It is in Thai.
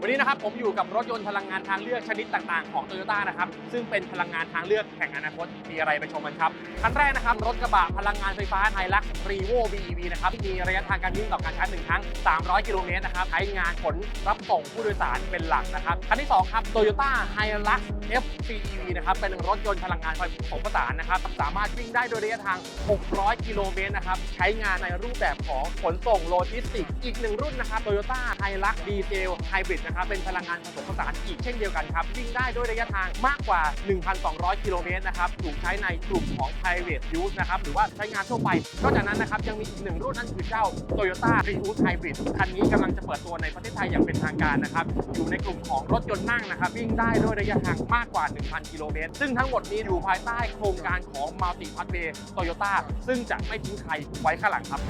วันนี้นะครับผมอยู่กับรถยนต์พลังงานทางเลือกชนิดต่างๆ ของโตโยต้านะครับซึ่งเป็นพลังงานทางเลือกแห่งอนาคตมีอะไรไปชมกันครับคันแรกนะครับรถกระบะพลังงานไฟฟ้าไฮลักซ์รีโว BEV นะครับมีระยะทางการวิ่งต่อการชาร์จหนึ่งครั้ง 300 กิโลเมตรนะครับใช้งานขนรับส่งผู้โดยสารเป็นหลักนะครับคันที่สองครับโตโยต้าไฮลักซ์ FCEV นะครับเป็นรถยนต์พลังงานไฟผสมผสานนะครับสามารถวิ่งได้โดยระยะทาง 600 กิโลเมตรนะครับใช้งานในรูปแบบของขนส่งโลจิสติกส์อีกหนึ่งรุ่นนะครับ Toyota Hilux Diesel Hybrid นะครับเป็นพลังงานผสมผสานอีกเช่นเดียวกันครับวิ่งได้ด้วยระยะทางมากกว่า 1,200 กิโลเมตรนะครับถูกใช้ในกลุ่มของ private use นะครับหรือว่าใช้งานทั่วไปนอกจากนั้นนะครับยังมีอีกหนึ่งรุ่นนั่นคือเจ้า Toyota Prius Hybrid คันนี้กำลังจะเปิดตัวในประเทศไทยอย่างเป็นทางการนะครับอยู่ในกลุ่มของรถยนต์นั่งนะครับวิ่งได้ด้วยระยะทางมากกว่า 1,000 กิโลเมตรซึ่งทั้งหมดนี้อยู่ภายใต้โครงการของ Multi Pathway Toyota ซึ่งจะไม่ทิ้งใครไว้ข้างหลังครับ